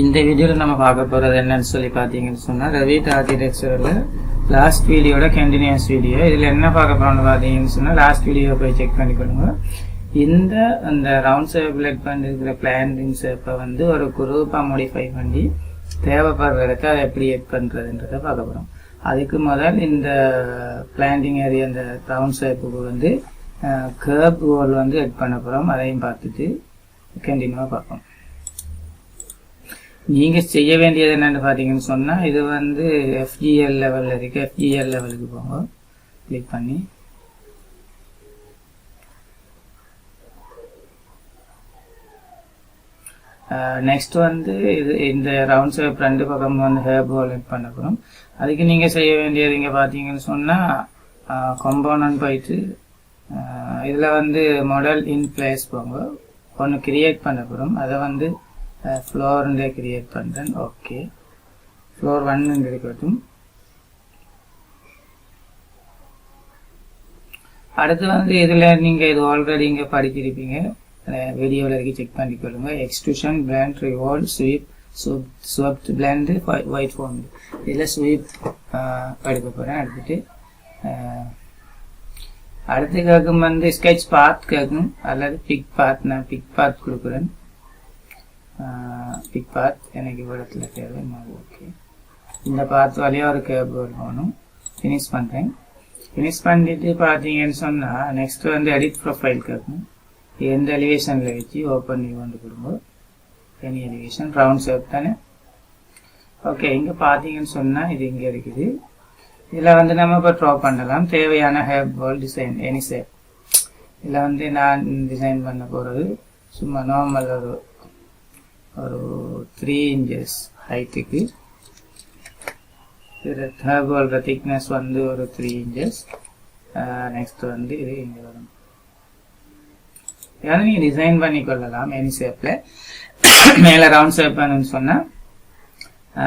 இந்த வீடியோவில் நம்ம பார்க்க போகிறது என்னன்னு சொல்லி பார்த்தீங்கன்னு சொன்னால் ரவி ஆர்கிடெக்சரில் லாஸ்ட் வீடியோட கண்டினியூஸ் வீடியோ இதில் என்ன பார்க்க போகிறோம்னு பார்த்தீங்கன்னு சொன்னால் லாஸ்ட் வீடியோ போய் செக் பண்ணிக்கொள்ளுங்க இந்த அந்த ரவுண்ட் ஷேப் பிளட் பண்ணிருக்கிற பிளான்டிங் ஷேப்பை வந்து ஒரு குரூப்பாக மாடிஃபை பண்ணி தேவைப்படுறதுக்கு அதை எப்படி எட் பண்ணுறதுன்றதை பார்க்க போகிறோம் அதுக்கு முதல் இந்த பிளான்டிங் ஏரியா இந்த ரவுண்ட் ஷேப்புக்கு வந்து கேர்ப் கோல் வந்து எட் பண்ண போகிறோம் அதையும் பார்த்துட்டு கண்டினியூவாக பார்ப்போம். நீங்கள் செய்ய வேண்டியது என்னன்னு பார்த்தீங்கன்னு சொன்னால் இது வந்து எஃப்ஜிஎல் லெவலில் இருக்குது எஃப்ஜிஎல் லெவலுக்கு போங்க. கிளிக் பண்ணி. நெக்ஸ்ட் வந்து இது இந்த ரவுண்ட் ஷேப் ரெண்டு பக்கம் வந்து ஹேர் பால் பண்ண போகிறோம் அதுக்கு நீங்கள் செய்ய வேண்டியது இங்கே பார்த்தீங்கன்னு சொன்னால் கம்போனன்ட் போயிட்டு இதில் வந்து மாடல் இன் பிளேஸ் போங்க. ஒன்று கிரியேட் பண்ண போகிறோம் அதை வந்து ஃப்ளோர்ன்றே கிரியேட் பண்ணுறேன் ஓகே ஃப்ளோர் ஒன்னு இருக்கட்டும் அடுத்து வந்து இதில் நீங்கள் இது ஆல்ரெடி இங்கே படிச்சிருப்பீங்க. வீடியோவில் இருக்கு செக் பண்ணிக்கொள்ளுங்க extrusion blend revolve sweep swept blend void form இதில் ஸ்வீப் எடுக்க போகிறேன் எடுத்துட்டு அடுத்து கேட்கும் வந்து ஸ்கெட்ச் பாத் கேட்கும் அல்லது பிக் பாத் நான் பிக் பாத் கொடுக்குறேன். Uh, இப்பாத் எனக்கு இவ்வளத்தில் தேவை. ஓகே இந்த பாத் வழியாக ஒரு கேப் போகணும். ஃபினிஷ் பண்ணுறேன் ஃபினிஷ் பண்ணிட்டு பார்த்தீங்கன்னு சொன்னால் நெக்ஸ்ட் வந்து எடிட் ப்ரொஃபைல் கேட்கும் எந்த எலிவேஷனில் வச்சு ஓப்பன் பண்ணி வந்து கொடுங்க. எனி எலிவேஷன் ரவுண்ட் ஷேப் தானே? ஓகே இங்கே பார்த்தீங்கன்னு சொன்னால் இது இங்கே இருக்குது. இதில் வந்து நம்ம இப்போ ட்ரா பண்ணலாம். தேவையான half ball design any shape இதில் வந்து நான் டிசைன் பண்ண போகிறது சும்மா நார்மல் ஒரு ஒரு த்ரீ இன்ச்சஸ் ஹைட்டுக்கு ஹேர்பாலோட திக்னஸ் வந்து ஒரு த்ரீ இன்ச்சஸ் நெக்ஸ்ட் வந்து இது இங்கே வரும். இதை நீங்கள் டிசைன் பண்ணி கொள்ளலாம் எனி ஷேப்பில் மேலே ரவுண்ட் ஷேப் வேணும்னு சொன்னால்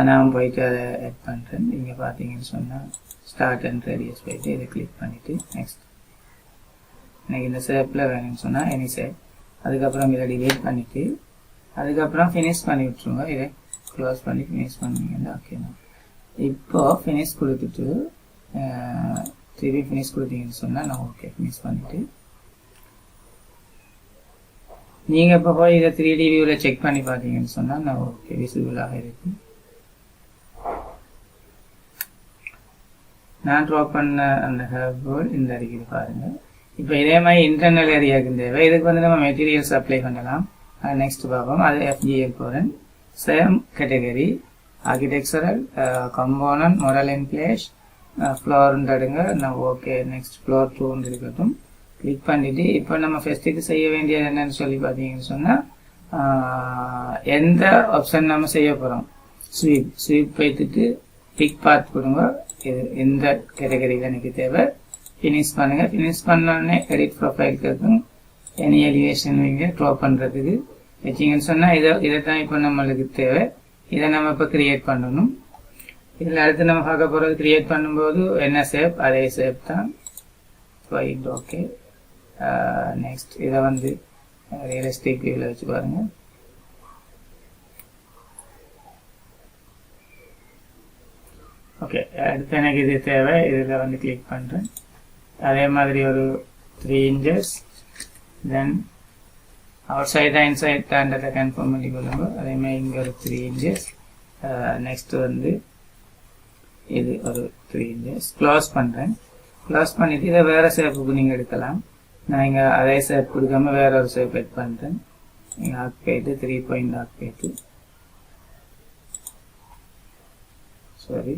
நான் போயிட்டு அதை ஆட் பண்ணுறேன் இங்கே பார்த்தீங்கன்னு சொன்னால் ஸ்டார்ட் அண்ட் ரேடியஸ் போயிட்டு இதை கிளிக் பண்ணிவிட்டு நெக்ஸ்ட் எனக்கு இந்த ஷேப்பில் வேணும்னு சொன்னால் எனி ஷேப் அதுக்கப்புறம் இதை டிலீட் பண்ணிவிட்டு அதுக்கப்புறம் ஃபினிஷ் பண்ணி விட்ருங்க இதை க்ளோஸ் பண்ணி ஃபினிஷ் பண்ணுவீங்கன்னா ஓகேண்ணா இப்போ ஃபினிஷ் கொடுத்துட்டு திருப்பி ஃபினிஷ் கொடுத்தீங்கன்னு சொன்னால் நான் ஓகே ஃபினிஷ் பண்ணிவிட்டு நீங்கள் இப்போ போய் இதை த்ரீ டி வியூவில் செக் பண்ணி பார்த்தீங்கன்னு சொன்னால் நான் ஓகே விசிபிளாக இருக்கு நான் ட்ரா பண்ண அந்த ஹேர் போல் இந்த இருக்குது பாருங்கள் இப்போ இதே மாதிரி இன்டர்னல் ஏரியாவுக்கு தேவை. இதுக்கு வந்து நம்ம மெட்டீரியல்ஸ் அப்ளை பண்ணலாம். Uh, நெக்ஸ்ட் பார்ப்போம் அது எஃப்ஜிஎல் போகிறேன் same category architectural component model என்க்ளேஷ் place ஃப்ளோர்னு எடுங்க நான் ஓகே நெக்ஸ்ட் ஃப்ளோர் டூன்னு இருக்கட்டும் கிளிக் பண்ணிவிட்டு இப்போ நம்ம ஃபெஸ்ட்டுக்கு செய்ய வேண்டியது என்னன்னு சொல்லி பார்த்தீங்கன்னு சொன்னால் uh, எந்த ஆப்ஷன் நம்ம செய்ய போகிறோம் ஸ்வீப் ஸ்வீப் போய்த்துட்டு பிக் பார்த்து கொடுங்க. இது எந்த கேட்டகரியில் எனக்கு தேவை. ஃபினிஷ் பண்ணுங்கள் ஃபினிஷ் பண்ணோடனே எடிட் ப்ரொஃபைல் கேட்கும் எனி எலிவேஷன் வைங்க ட்ரா பண்ணுறதுக்கு வச்சிங்கன்னு சொன்னால் இதை இதை தான் இப்போ நம்மளுக்கு தேவை. இதை நம்ம இப்போ கிரியேட் பண்ணணும். இதில் அடுத்து நம்ம பார்க்க போகிறது கிரியேட் பண்ணும்போது என்ன ஷேப் அதே ஷேப் தான். ஒயிட் ஓகே நெக்ஸ்ட் இதை வந்து ரியலிஸ்டிக் வியூவில் வச்சு பாருங்கள் ஓகே அடுத்து எனக்கு இது தேவை. இதில் வந்து கிளிக் பண்ணுறேன் அதே மாதிரி ஒரு த்ரீ இன்ச்சஸ் தென் அவுட் சைடா இன்சைட் தாண்டதை கன்ஃபார்ம் பண்ணி கொள்ளுங்க அதே மாதிரி இங்கே ஒரு த்ரீ இன்ச்சஸ் நெக்ஸ்ட் வந்து இது ஒரு த்ரீ இன்ச்சஸ் க்ளோஸ் பண்ணுறேன் க்ளோஸ் பண்ணிவிட்டு இதை வேறு ஷேப்புக்கு நீங்கள் எடுக்கலாம். நான் இங்கே அதே ஷேப் கொடுக்காம வேற ஒரு ஷேப் எட் பண்ணுறேன் நீங்கள் ஆக் போயிட்டு த்ரீ பாயிண்ட் ஆக் போயிட்டு sorry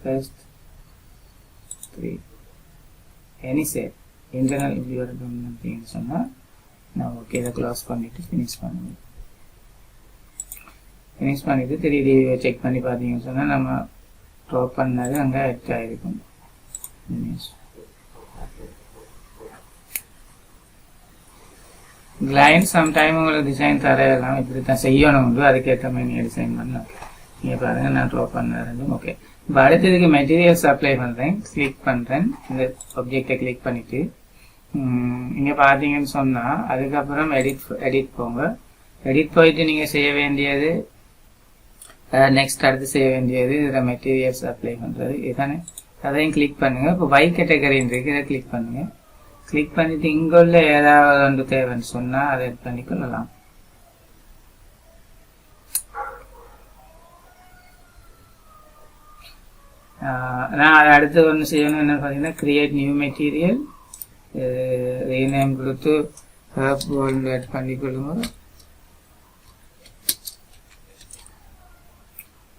first three any shape internal இப்படி வரட்டும் அப்படின்னு சொன்னால் நான் ஓகே இதை க்ளோஸ் பண்ணிவிட்டு ஃபினிஷ் பண்ணுவேன். ஃபினிஷ் பண்ணிவிட்டு த்ரீ டி செக் பண்ணி பார்த்தீங்கன்னு சொன்னால் நம்ம ட்ராப் பண்ணது அங்கே எட் ஆகிருக்கும் லைன் சம்டைம் உங்களுக்கு டிசைன் தரையெல்லாம் இப்படி தான் செய்யணும் உண்டு அதுக்கேற்ற மாதிரி நீங்கள் டிசைன் பண்ணலாம். நீங்கள் பாருங்கள் நான் ட்ரா பண்ண ரெண்டும் ஓகே இப்போ அடுத்ததுக்கு மெட்டீரியல்ஸ் அப்ளை பண்ணுறேன் கிளிக் பண்ணுறேன் இந்த ஆப்ஜெக்டை கிளிக் பண்ணிவிட்டு இங்கே பார்த்தீங்கன்னு சொன்னால் அதுக்கப்புறம் எடிட் எடிட் போங்க. எடிட் போயிட்டு நீங்கள் செய்ய வேண்டியது நெக்ஸ்ட் அடுத்து செய்ய வேண்டியது இதில் மெட்டீரியல்ஸ் அப்ளை பண்ணுறது இதுதானே? அதையும் கிளிக் பண்ணுங்க. இப்போ பை கேட்டகரின்னு இருக்கு இதை கிளிக் பண்ணுங்க. கிளிக் பண்ணிட்டு இங்குள்ள ஏதாவது ஒன்று தேவைன்னு சொன்னால் அதை add பண்ணிக்கொள்ளலாம் ஆஹ் நான் அதை அடுத்து ஒன்று செய்யணும் என்ன பார்த்தீங்கன்னா கிரியேட் நியூ மெட்டீரியல் ரீநேம் கொடுத்து ஹேப் வேர்ல்டு ஆட் கொடுங்க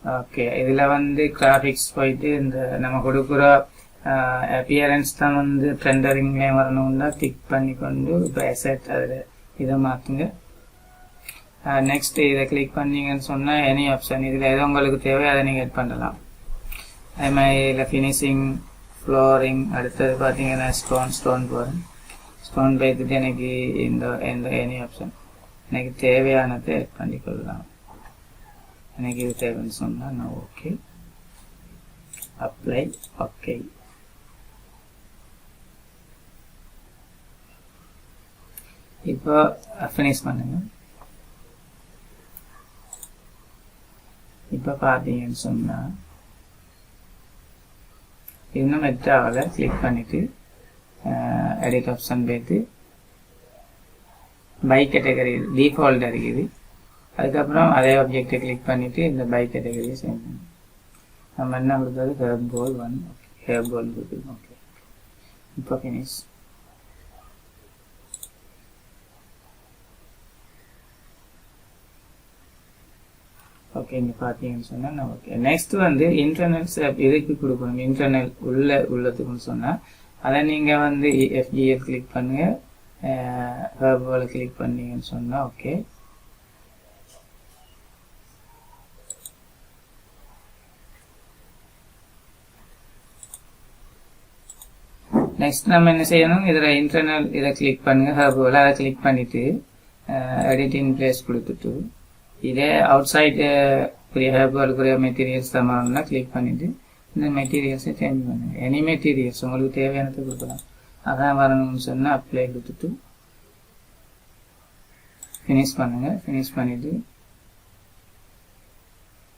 ஓகே இதில் வந்து கிராஃபிக்ஸ் போயிட்டு இந்த நம்ம கொடுக்குற அப்பியரன்ஸ் தான் வந்து ட்ரெண்டரிங்லேயே வரணும்னா கிளிக் பண்ணி கொண்டு இப்போ எசட் அதில் இதை மாற்றுங்க நெக்ஸ்ட் இதை கிளிக் பண்ணீங்கன்னு சொன்னால் எனி ஆப்ஷன் இதில் எது உங்களுக்கு தேவை அதை நீங்கள் எட் பண்ணலாம். அதே மாதிரி இதில் ஃபினிஷிங் ஃப்ளோரிங் அடுத்தது பார்த்தீங்கன்னா ஸ்டோன் ஸ்டோன் போகிறேன் ஸ்டோன் பேத்துட்டு எனக்கு இந்த இந்த எனி ஆப்ஷன் எனக்கு தேவையானதை பண்ணி பண்ணிக்கொள்ளலாம். எனக்கு இது தேவைன்னு சொன்னால் நான் ஓகே அப்ளை ஓகே இப்போ ஃபினிஷ் பண்ணுங்க. இப்போ பார்த்தீங்கன்னு சொன்னால் இன்னும் மெட்டாவில் கிளிக் பண்ணிவிட்டு எடிட் ஆப்ஷன் போய்த்து பை கேட்டகரி டிஃபால்ட் இருக்குது அதுக்கப்புறம் அதே ஆப்ஜெக்டை கிளிக் பண்ணிவிட்டு இந்த பை கேட்டகரியை சென்ட் பண்ணணும் நம்ம என்ன கொடுத்தது? Hair pole one hair pole கொடுக்குது ஓகே இப்போ ஃபினிஷ் ஓகே இங்கே பார்த்தீங்கன்னு சொன்னால் ஓகே நெக்ஸ்ட் வந்து இன்டர்னல் இதுக்கு கொடுக்கணும்? இன்டர்னல் உள்ள உள்ளதுக்குன்னு சொன்னால் அதை நீங்கள் வந்து எஃப்ஜிஎல் கிளிக் பண்ணுங்கள் ஹேர்போவில் கிளிக் பண்ணீங்கன்னு சொன்னால் ஓகே நெக்ஸ்ட் நம்ம என்ன செய்யணும்? இதில் இன்டர்னல் இதை கிளிக் பண்ணுங்க ஹர்போவில் அதை கிளிக் பண்ணிவிட்டு எடிட்டிங் பிளேஸ் கொடுத்துட்டு. இதே அவுட் சைடு புரிய ஹர்போலுக்குரிய மெட்டீரியல்ஸ் தான் வரணும்னா கிளிக் பண்ணிவிட்டு இந்த மெட்டீரியல்ஸை சேஞ்ச் பண்ணுங்க. எனி மெட்டீரியல்ஸ் உங்களுக்கு தேவையானதை கொடுக்கலாம். அதான் வரணும்னு சொன்னால் அப்ளை கொடுத்துட்டு ஃபினிஷ் பண்ணுங்க. ஃபினிஷ் பண்ணிவிட்டு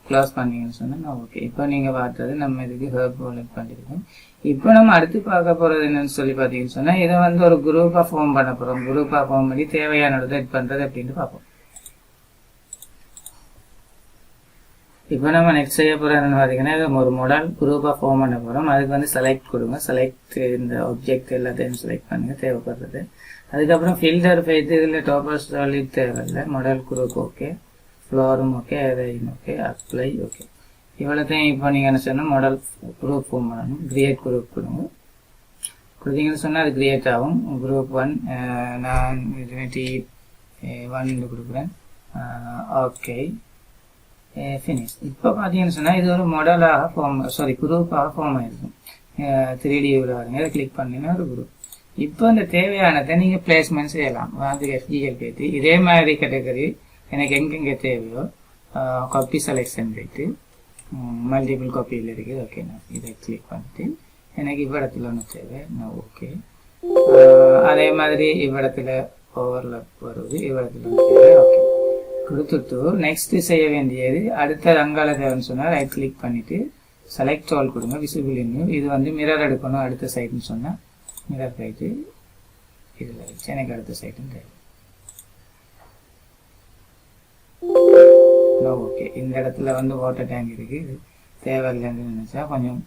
க்ளோஸ் பண்ணீங்கன்னு சொன்னால் ஓகே இப்போ நீங்கள் பார்த்தது நம்ம இதுக்கு ஹேர்ப் வாலெட் பண்ணியிருக்கோம் இப்போ நம்ம அடுத்து பார்க்க போகிறது என்னன்னு சொல்லி பார்த்தீங்கன்னு சொன்னால் இதை வந்து ஒரு குரூப்பாக ஃபார்ம் பண்ண போகிறோம் குரூப்பாக ஃபார்ம் பண்ணி தேவையானதை இது பண்ணுறது அப்படின்ட்டு பார்ப்போம். இப்போ நம்ம நெக்ஸ்ட் செய்ய போகிறது பார்த்தீங்கன்னா இது ஒரு மாடல் குரூப்பாக ஃபார்ம் பண்ண போகிறோம் அதுக்கு வந்து செலக்ட் கொடுங்க. செலக்ட் இந்த ஆப்ஜெக்ட் எல்லாத்தையும் செலக்ட் பண்ணுங்கள் தேவைப்படுறது. அதுக்கப்புறம் ஃபில்டர் ஃபைத்து இதில் டோப்பர் சாலிட் தேவையில்லை. மாடல் குரூப் ஓகே ஃப்ளோரும் ஓகே எதையும் ஓகே அப்ளை ஓகே இவ்வளோத்தையும் இப்போ நீங்கள் என்ன சொன்னால் மாடல் குரூப் ஃபார்ம் பண்ணணும். கிரியேட் குரூப் கொடுங்க. கொடுத்தீங்கன்னு சொன்னால் அது கிரியேட் ஆகும். குரூப் ஒன் நான் டுவெண்ட்டி ஒன் கொடுக்குறேன். ஓகே ஃபினிஷ் இப்போ பார்த்தீங்கன்னு சொன்னால் இது ஒரு மாடலாக ஃபார்ம் சாரி குரூப்பாக ஃபார்ம் ஆயிருக்கும் த்ரீ டி வரீங்க கிளிக் பண்ணிங்கன்னா ஒரு குரூப் இப்போ இந்த தேவையானதை நீங்கள் பிளேஸ்மெண்ட் செய்யலாம் வந்து எஃப்ஜிஎல் பேத்தி இதே மாதிரி கேட்டகரி எனக்கு எங்கெங்கே தேவையோ காப்பி செலெக்ஷன் போயிட்டு மல்டிபிள் காப்பியில் இருக்குது ஓகே நான் இதை கிளிக் பண்ணிட்டு எனக்கு இவ்விடத்தில் ஒன்று தேவை நான் ஓகே அதே மாதிரி இவ்விடத்தில் ஓவர்லப் வருது இவ்விடத்தில் ஒன்று தேவை ஓகே கொடுத்துட்டு நெக்ஸ்ட் செய்ய வேண்டியது அடுத்த ரங்கால தேவைன்னு சொன்னால் ரைட் கிளிக் பண்ணிவிட்டு செலக்ட் ஆல் கொடுங்க விசிபிள் இன்னும் இது வந்து மிரர் எடுக்கணும் அடுத்த சைட்னு சொன்னால் மிரர் போயிட்டு இதில் வச்சு எனக்கு அடுத்த சைட்டும் தேவை ஓகே இந்த இடத்துல வந்து வாட்டர் டேங்க் இருக்குது இது தேவையில்லைன்னு நினச்சா கொஞ்சம்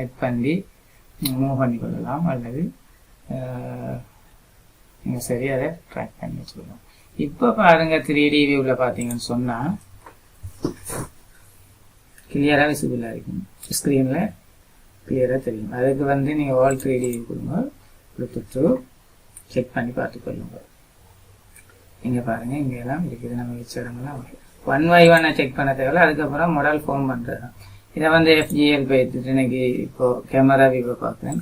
எட் பண்ணி மூவ் பண்ணி கொள்ளலாம் அல்லது நீங்கள் சரி அதை ட்ராக் பண்ணி வச்சுக்கலாம் இப்போ பாருங்க த்ரீ டி வியூவில் பார்த்தீங்கன்னு சொன்னால் கிளியராக விசிபிளாக இருக்கும். ஸ்க்ரீனில் கிளியராக தெரியும். அதுக்கு வந்து நீங்கள் ஆல் த்ரீ டி கொடுங்க. கொடுத்துட்டு செக் பண்ணி பார்த்துக்கொள்ளுங்க இங்கே பாருங்கள் இங்கே எல்லாம் இருக்குது. நம்ம வச்ச இடங்கள்லாம் ஒன் பை ஒன்னை செக் பண்ண தேவையில்ல. அதுக்கப்புறம் மொடல் ஃபோன் பண்ணுறது தான் இதை வந்து எஃப்ஜிஎல் போயிட்டு எனக்கு இப்போது கேமரா வியூவை பார்க்குறேன்.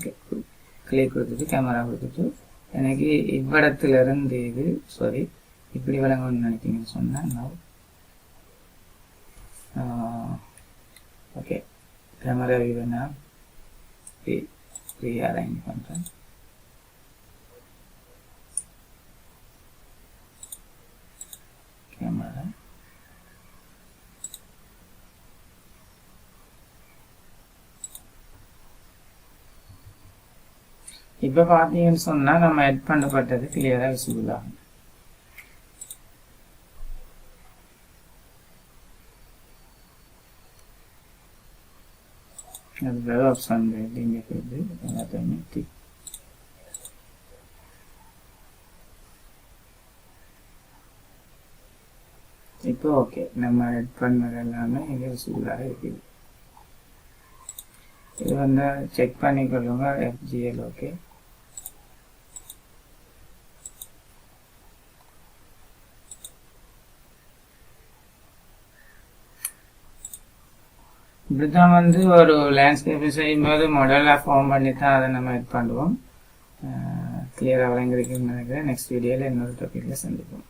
கிளிக் கொடுத்துட்டு கேமரா கொடுத்துட்டு எனக்கு இவ்விடத்துலேருந்து இது சாரி இப்படி விளங்கணும்னு நினைக்கிறீங்கன்னு சொன்னால் நான் ஓகே கேமரா வியூவை நான் ரீஅரேஞ்ச் பண்ணுறேன் கேமரா இப்போ பார்த்தீங்கன்னு சொன்னால் நம்ம எட் பண்ணப்பட்டது கிளியராக விசிபிள் ஆகும். அது ஆப்ஷன் இங்க போயிடுது எல்லாத்தையுமே டிக் இப்போ ஓகே நம்ம எட் பண்ணது எல்லாமே இது விசிபிளாக இருக்குது இது வந்து செக் பண்ணிக்கொள்ளுங்க எஃப்ஜிஎல் ஓகே இப்படிதான் வந்து ஒரு லேண்ட்ஸ்கேப் செய்யும்போது மொடலாக ஃபார்ம் பண்ணி தான் அதை நம்ம இது பண்ணுவோம். கிளியராக விளங்கிருக்குன்னு நினைக்கிறேன். நெக்ஸ்ட் வீடியோவில் இன்னொரு டாப்பிக்கில் சந்திப்போம்.